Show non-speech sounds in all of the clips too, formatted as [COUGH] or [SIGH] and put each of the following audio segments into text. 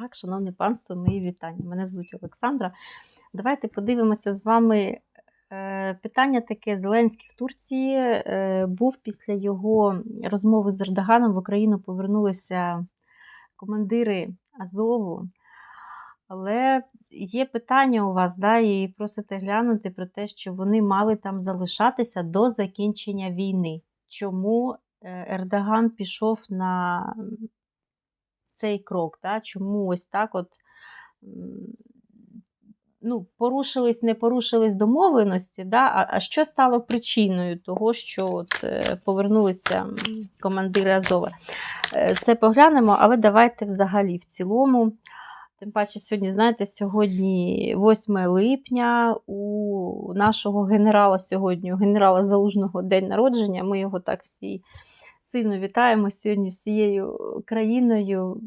Так, шановне панство, мої вітання. Мене звуть Олександра. Давайте подивимося з вами. е, Питання таке: Зеленський в Турції е, був після його розмови з Ердоганом в Україну повернулися командири Азову. Але є питання у вас, да, і просите глянути про те, що вони мали там залишатися до закінчення війни. Чому е, Ердоган пішов на цей крок? Да? Чому ось так от ну, порушились, не порушились домовленості, да? а, а що стало причиною того, що от, е, повернулися командири Азова? Е, Це поглянемо, але давайте взагалі в цілому. Тим паче, сьогодні, знаєте, сьогодні 8 липня у нашого генерала сьогодні, у генерала Залужного день народження. Ми його так всі сильно вітаємо сьогодні всією країною.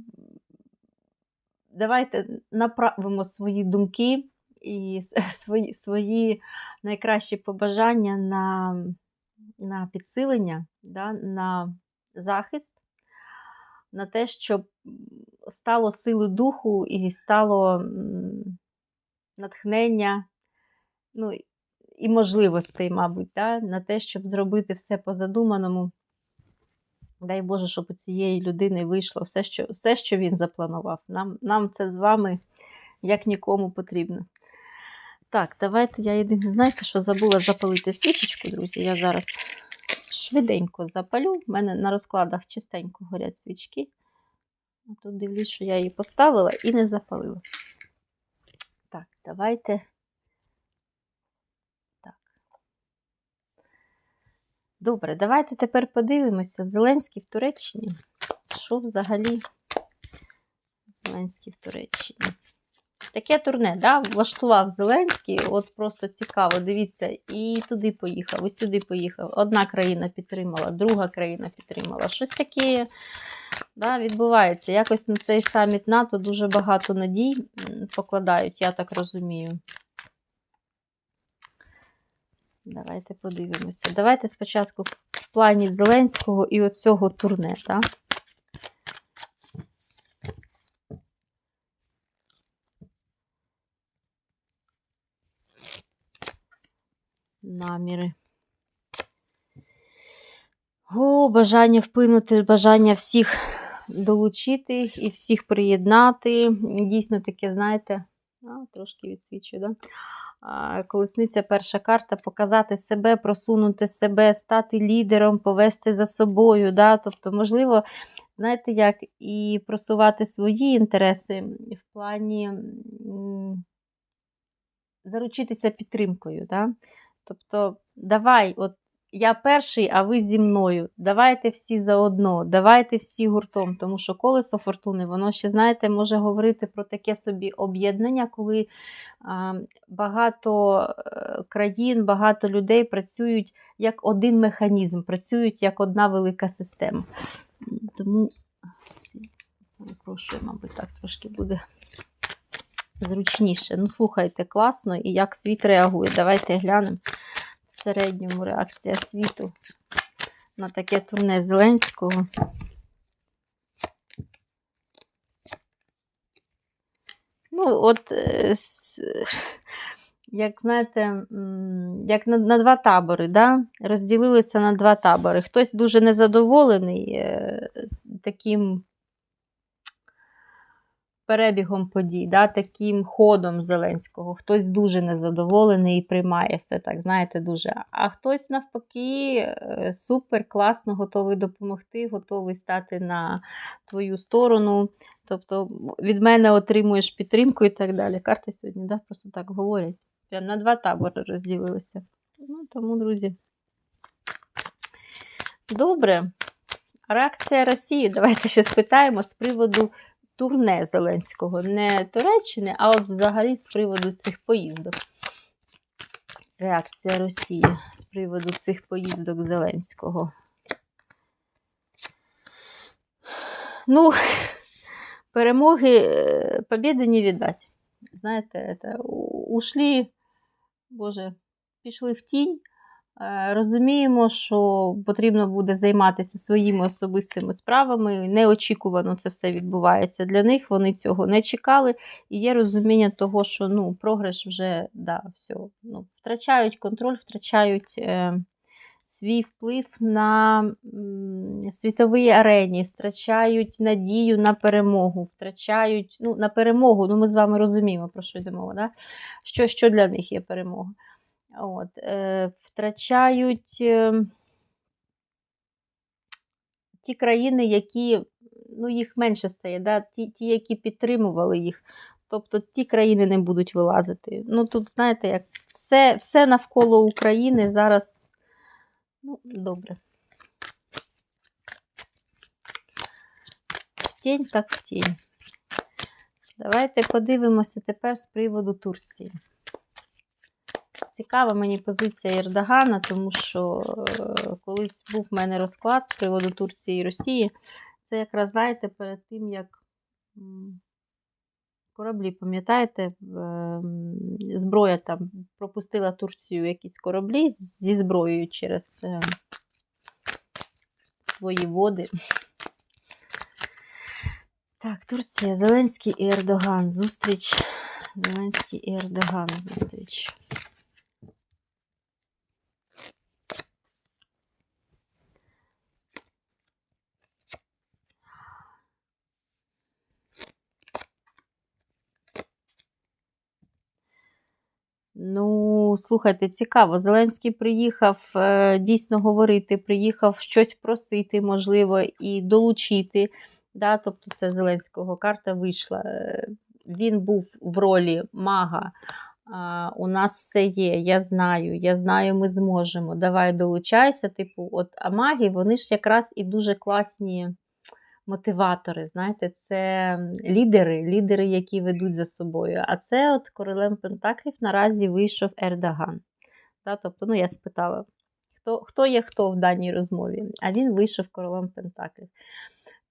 Давайте направимо свої думки і [LAUGHS] свої, свої найкращі побажання на, на підсилення, да, на захист, на те, щоб стало сили духу і стало натхнення, ну, і можливостей, мабуть, да, на те, щоб зробити все по задуманому. Дай Боже, щоб у цієї людини вийшло все, що, все, що він запланував. Нам, нам це з вами як нікому потрібно. Так, давайте я єдине, знаєте, що забула запалити свічечку, друзі. Я зараз швиденько запалю. У мене на розкладах чистенько горять свічки. Тут дивлюсь, що я її поставила і не запалила. Так, давайте. Добре, давайте тепер подивимося. Зеленський в Туреччині. Що взагалі Зеленський в Туреччині? Таке турне, да? влаштував Зеленський, от просто цікаво, дивіться, і туди поїхав, і сюди поїхав. Одна країна підтримала, друга країна підтримала. Щось таке да, відбувається. Якось на цей саміт НАТО дуже багато надій покладають, я так розумію. Давайте подивимося. Давайте спочатку в плані Зеленського і оцього турне, так? Наміри. О, бажання вплинути, бажання всіх долучити і всіх приєднати. Дійсно таке, знаєте, а, трошки відсвічую, да? Колесниця перша карта показати себе, просунути себе, стати лідером, повести за собою. Да? Тобто, можливо, знаєте, як і просувати свої інтереси в плані заручитися підтримкою. Да? Тобто, давай, от я перший, а ви зі мною. Давайте всі заодно, давайте всі гуртом. Тому що колесо фортуни, воно ще, знаєте, може говорити про таке собі об'єднання, коли а, багато е, країн, багато людей працюють як один механізм, працюють як одна велика система. Тому, прошу, мабуть, так трошки буде зручніше. Ну, слухайте, класно, і як світ реагує. Давайте глянемо середньому реакція світу на таке турне Зеленського. Ну, от, е, як знаєте, як на, на два табори, да? розділилися на два табори. Хтось дуже незадоволений е, таким перебігом подій, да, таким ходом Зеленського. Хтось дуже незадоволений і приймає все так, знаєте, дуже. А хтось навпаки е, супер класно готовий допомогти, готовий стати на твою сторону. Тобто від мене отримуєш підтримку і так далі. Карти сьогодні да, просто так говорять. Прям на два табори розділилися. Ну, тому, друзі. Добре. Реакція Росії. Давайте ще спитаємо з приводу турне Зеленського. Не Туреччини, а от взагалі з приводу цих поїздок. Реакція Росії з приводу цих поїздок Зеленського. Ну, перемоги, е, побіди не віддать. Знаєте, это, у- ушли, Боже, пішли в тінь, Розуміємо, що потрібно буде займатися своїми особистими справами. Неочікувано це все відбувається для них. Вони цього не чекали. І є розуміння того, що ну, програш вже да, все, ну, втрачають контроль, втрачають е, свій вплив на м, світовій арені, втрачають надію на перемогу, втрачають ну, на перемогу. Ну, ми з вами розуміємо, про що йде мова, да? що, що для них є перемога. От, е, втрачають е, ті країни, які ну, їх менше стає, да? ті, ті, які підтримували їх. Тобто ті країни не будуть вилазити. Ну тут, знаєте, як все, все навколо України зараз. Ну, добре. Тінь так в тінь. Давайте подивимося тепер з приводу Турції. Цікава мені позиція Ердогана, тому що е, колись був в мене розклад з приводу Турції і Росії. Це якраз, знаєте, перед тим, як кораблі, пам'ятаєте, ем, зброя там пропустила Турцію якісь кораблі зі зброєю через е, свої води. Так, Турція, Зеленський і Ердоган. Зустріч. Зеленський і Ердоган. Зустріч. Ну, слухайте, цікаво. Зеленський приїхав е, дійсно говорити, приїхав щось просити, можливо, і долучити. Да? Тобто, це Зеленського карта вийшла. Е, Він був в ролі мага. У нас все є, я знаю, я знаю, ми зможемо. Давай долучайся. Типу, от, а маги, вони ж якраз і дуже класні мотиватори. Знаєте, це лідери, лідери, які ведуть за собою. А це от королем Пентаклів наразі вийшов Ердоган. Та, тобто, ну, я спитала, хто, хто є хто в даній розмові, а він вийшов королем Пентаклів.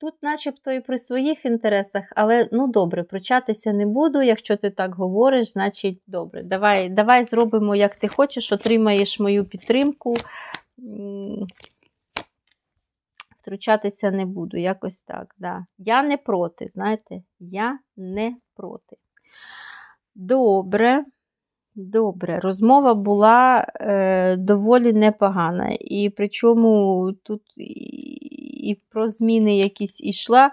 Тут, начебто, і при своїх інтересах, але ну добре, пручатися не буду. Якщо ти так говориш, значить добре. Давай, давай зробимо, як ти хочеш, отримаєш мою підтримку. Втручатися не буду, якось так. Да. Я не проти, знаєте, я не проти. Добре. Добре, розмова була е, доволі непогана. І причому тут і, і про зміни якісь ішла,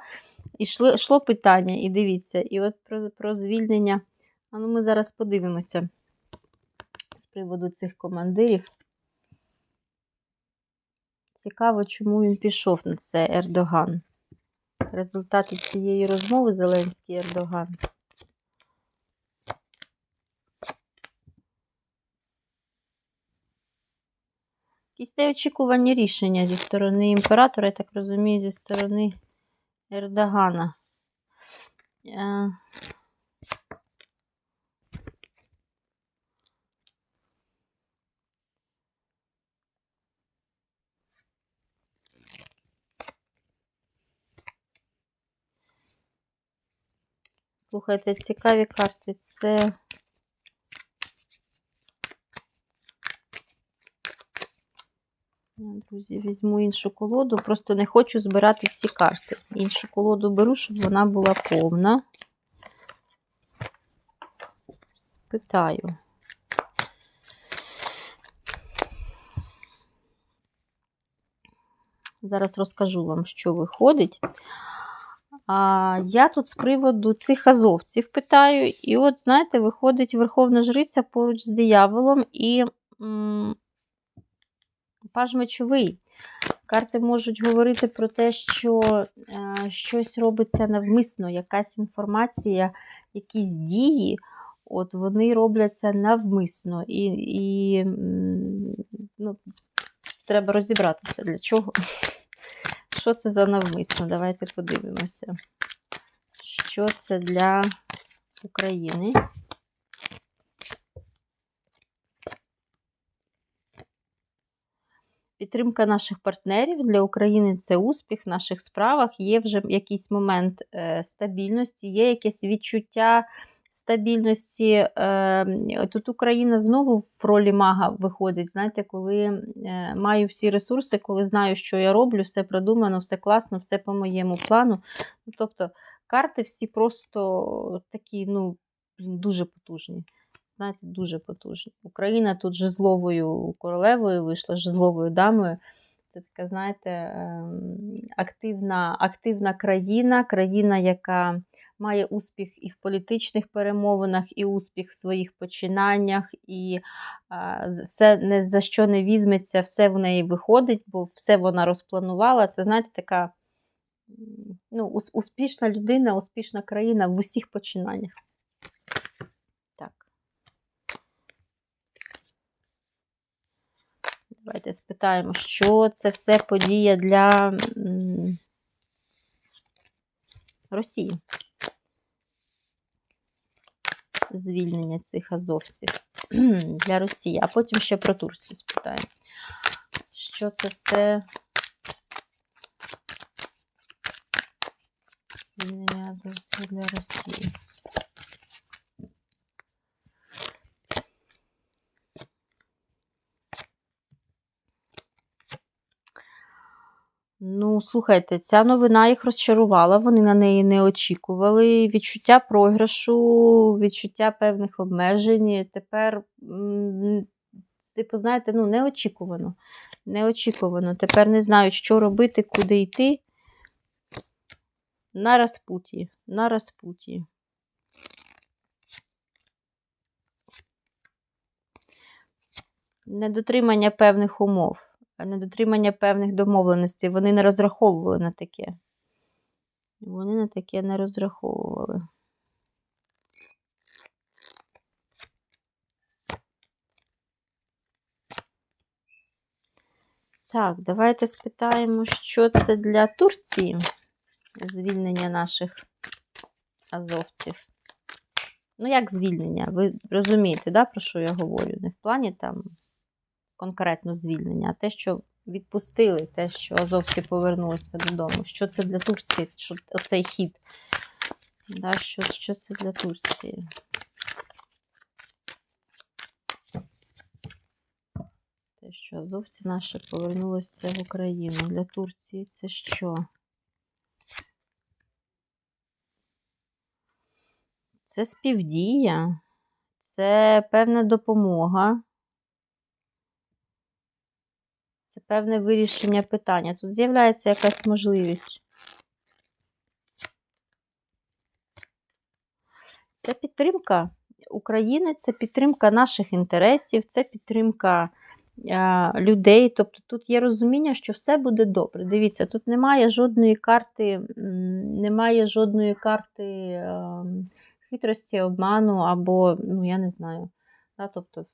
ішло, йшло питання, і дивіться, і от про, про звільнення. А ну ми зараз подивимося з приводу цих командирів. Цікаво, чому він пішов на це Ердоган. Результати цієї розмови Зеленський Ердоган. Якісь неочікувані рішення зі сторони імператора, я так розумію, зі сторони Ердогана. Слухайте, цікаві карти. Це. Друзі, візьму іншу колоду. Просто не хочу збирати ці карти. Іншу колоду беру, щоб вона була повна. Спитаю. Зараз розкажу вам, що виходить. А, я тут з приводу цих азовців питаю, і от, знаєте, виходить Верховна Жриця поруч з дияволом і паж мечовий. Карти можуть говорити про те, що е, щось робиться навмисно, якась інформація, якісь дії, от вони робляться навмисно. І, і ну, треба розібратися для чого. Що це за навмисно? Давайте подивимося. Що це для України? Підтримка наших партнерів для України це успіх в наших справах. Є вже якийсь момент е, стабільності, є якесь відчуття стабільності. Е, Тут Україна знову в ролі мага виходить. Знаєте, коли е, маю всі ресурси, коли знаю, що я роблю, все продумано, все класно, все по моєму плану. Ну, Тобто карти всі просто такі, ну, дуже потужні. Знаєте, дуже потужні. Україна тут жезловою королевою вийшла, жезловою дамою. Це така, знаєте, ем, активна, активна країна, країна, яка має успіх і в політичних перемовинах, і успіх в своїх починаннях, і все не за що не візьметься, все в неї виходить, бо все вона розпланувала. Це, знаєте, така ну, успішна людина, успішна країна в усіх починаннях. Так. Давайте спитаємо, що це все подія для Росії. Звільнення цих азовців [CLEARS THROAT] для Росії, а потім ще про Турцію спитаю. Що це все звільнення азовців для Росії? Слухайте, ця новина їх розчарувала, вони на неї не очікували. Відчуття програшу, відчуття певних обмежень. Тепер, типу, знаєте, ну, неочікувано. Неочікувано. Тепер не знають, що робити, куди йти. На розпуті. На розпуті. Недотримання певних умов недотримання певних домовленостей. Вони не розраховували на таке. Вони на таке не розраховували. Так, давайте спитаємо, що це для Турції звільнення наших азовців. Ну, як звільнення? Ви розумієте, да, про що я говорю? Не в плані там конкретно звільнення, а те, що відпустили, те, що азовці повернулися додому. Що це для Турції? Що оцей хід? Да, що, що це для Турції? Те, що азовці наші повернулися в Україну. Для Турції це що? Це співдія, це певна допомога. Це певне вирішення питання. Тут з'являється якась можливість. Це підтримка України, це підтримка наших інтересів, це підтримка е, людей. Тобто тут є розуміння, що все буде добре. Дивіться, тут немає жодної карти, немає жодної карти е, хитрості, обману або, ну, я не знаю. Да, тобто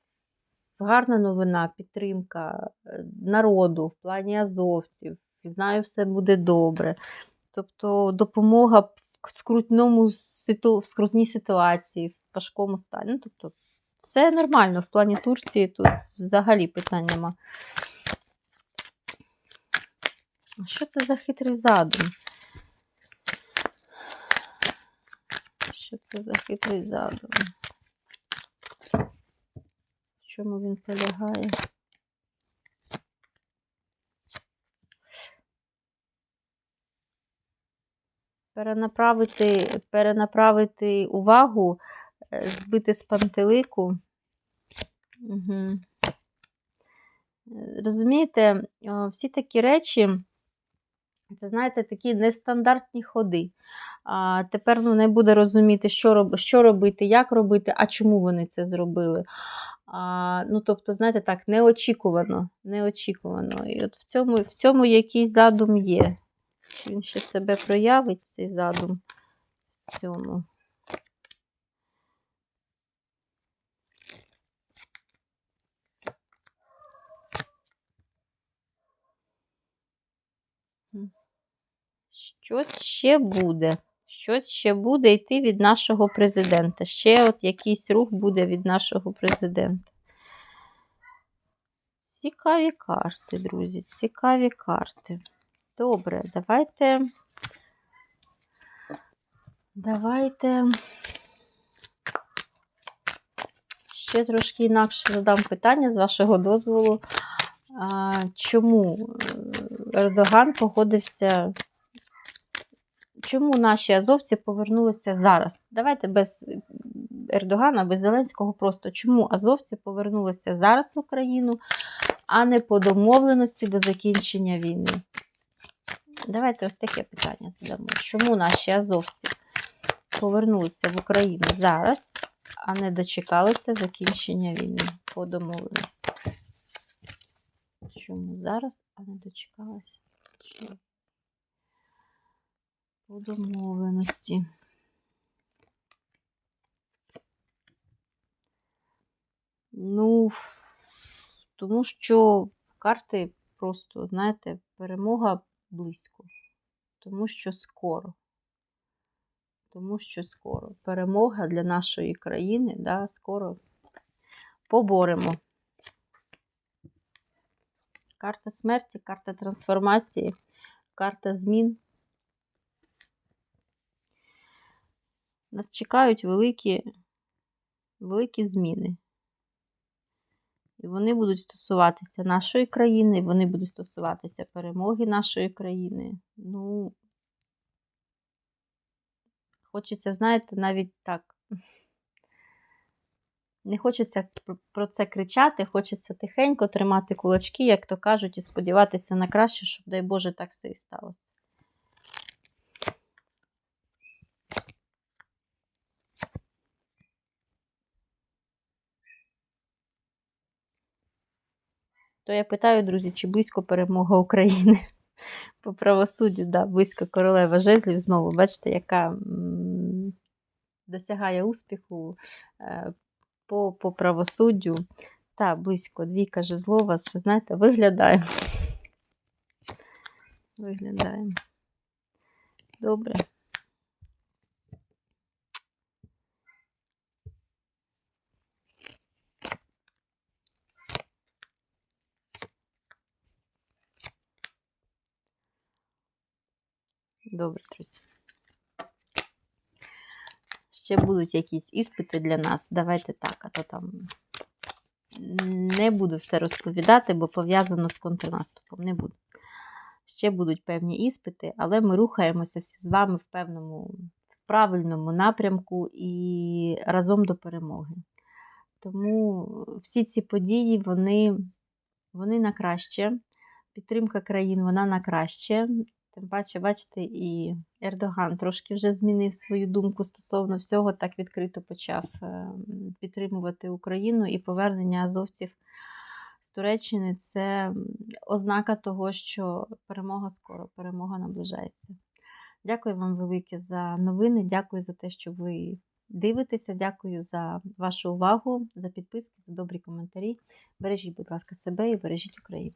гарна новина, підтримка е, народу в плані азовців. Знаю, все буде добре. Тобто допомога в скрутному в скрутній ситуації, в важкому стані. Ну, тобто, все нормально в плані Турції, тут взагалі питань нема. Що це за хитрий задум? Що це за хитрий задум? Чому він полягає? Перенаправити, перенаправити увагу, е, збити з пантелику. Угу. Розумієте, всі такі речі, це, знаєте, такі нестандартні ходи. А, тепер ну, не буде розуміти, що робити, як робити, а чому вони це зробили. А, ну, тобто, знаєте, так, неочікувано. неочікувано. І от в цьому, в цьому якийсь задум є. Він ще себе проявить, цей задум в цьому. Щось ще буде. Щось ще буде йти від нашого президента. Ще от якийсь рух буде від нашого президента. Цікаві карти, друзі, цікаві карти. Добре, давайте. Давайте ще трошки інакше задам питання з вашого дозволу. Чому е, Ердоган погодився? Чому наші азовці повернулися зараз? Давайте без Ердогана, без Зеленського просто. Чому азовці повернулися зараз в Україну, а не по домовленості до закінчення війни? Давайте ось таке питання задамо. Чому наші азовці повернулися в Україну зараз, а не дочекалися закінчення війни по домовленості? Чому зараз, а не дочекалися по домовленості? Ну, тому що карти просто, знаєте, перемога близько. Тому що скоро. Тому що скоро. Перемога для нашої країни, да, скоро поборемо. Карта смерті, карта трансформації, карта змін. Нас чекають великі, великі зміни. І вони будуть стосуватися нашої країни, вони будуть стосуватися перемоги нашої країни. Ну, хочеться, знаєте, навіть так. [LAUGHS] Не хочеться про це кричати, хочеться тихенько тримати кулачки, як то кажуть, і сподіватися на краще, щоб, дай Боже, так все і сталося. То я питаю, друзі, чи близько перемога України [LAUGHS] по правосуддю, да, близько королева жезлів знову, бачите, яка досягає успіху е, по, по правосуддю. Та, близько двійка жезлова, що, знаєте, виглядаємо. [LAUGHS] Виглядаємо. Добре. Добре, друзі. Ще будуть якісь іспити для нас. Давайте так, а то там не буду все розповідати, бо пов'язано з контрнаступом. Не буду. Ще будуть певні іспити, але ми рухаємося всі з вами в певному в правильному напрямку і разом до перемоги. Тому всі ці події, вони, вони на краще. Підтримка країн, вона на краще. Тим паче, бачите, і Ердоган трошки вже змінив свою думку стосовно всього, так відкрито почав підтримувати Україну і повернення азовців з Туреччини це ознака того, що перемога скоро, перемога наближається. Дякую вам велике за новини. Дякую за те, що ви дивитеся. Дякую за вашу увагу, за підписки, за добрі коментарі. Бережіть, будь ласка, себе і бережіть Україну.